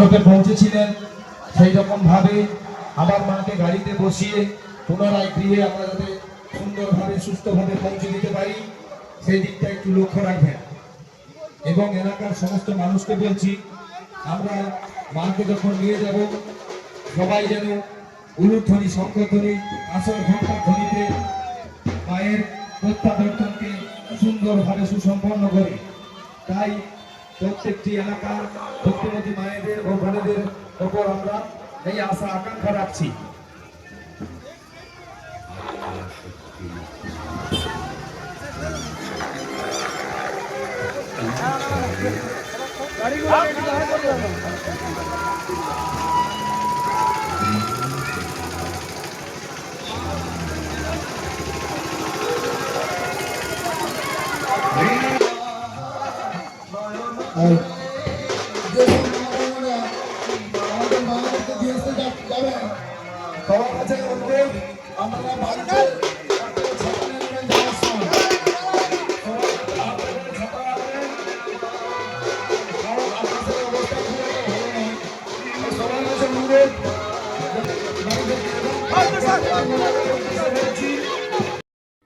মণ্ডপে পৌঁছেছিলেন, সেই রকম ভাবে আমার মাকে গাড়িতে বসিয়ে পুনরায় গৃহে আমরা যাতে সুন্দরভাবে, সুস্থভাবে পৌঁছে দিতে পারি, সেই দিকটা একটু লক্ষ্য রাখবেন। এবং এলাকার সমস্ত মানুষকে বলছি, আমরা মাকে যখন নিয়ে যাব, সবাই যেন উলুধ্বনি, শঙ্করধ্বনি, আসর ঘণ্টার ধ্বনিতে মায়ের প্রত্যাবর্তনকে সুন্দরভাবে সুসম্পন্ন করে। তাই প্রত্যেকটি এলাকার ভক্তিমতী মায়েদের ও বোনেদের ওপর আমরা এই আশা আকাঙ্ক্ষা রাখছি। আর আমাদের মায়েদেরকে দিয়ে আসতে যা- যাবেন সবার কাছে অনুরোধ আপনারা বাড়িতে ছাতা নিয়ে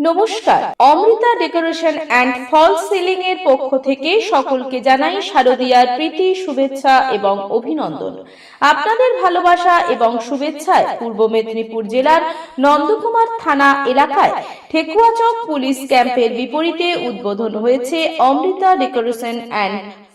নমস্কার। Amrita decoration and false ceiling এর পক্ষ থেকে সকলকে জানাই শারদীয়ার প্রীতি, শুভেচ্ছা এবং অভিনন্দন। আপনাদের ভালোবাসা এবং শুভেচ্ছায় পূর্ব মেদিনীপুর জেলার নন্দকুমার থানা এলাকায় ঠেকুয়াচক পুলিশ ক্যাম্পের বিপরীতে উদ্বোধন হয়েছে Amrita decoration and